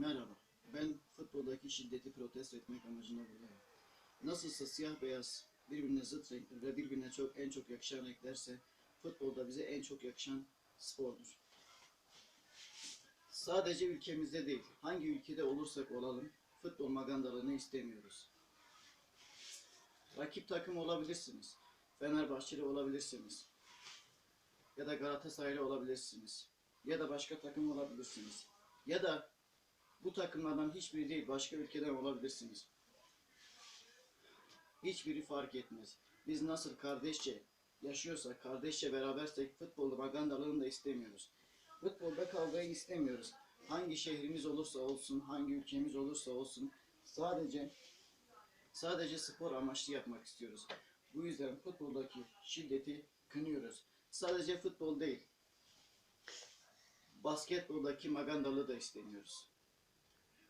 Merhaba, ben futboldaki şiddeti protesto etmek amacıyla buradayım. Nasılsa siyah beyaz birbirine zıt renkler ve birbirine çok en çok yakışan renklerse futbolda bize en çok yakışan spordur. Sadece ülkemizde değil, hangi ülkede olursak olalım futbol magandalığını istemiyoruz. Rakip takım olabilirsiniz, Fenerbahçeli olabilirsiniz ya da Galatasaraylı olabilirsiniz ya da başka takım olabilirsiniz ya da bu takımlardan hiçbiri değil başka ülkeden olabilirsiniz. Hiçbiri fark etmez. Biz nasıl kardeşçe yaşıyorsak, kardeşçe berabersek futbolda magandalığını da istemiyoruz. Futbolda kavgayı istemiyoruz. Hangi şehrimiz olursa olsun, hangi ülkemiz olursa olsun sadece sadece spor amaçlı yapmak istiyoruz. Bu yüzden futboldaki şiddeti kınıyoruz. Sadece futbol değil. Basketboldaki magandalığı da istemiyoruz.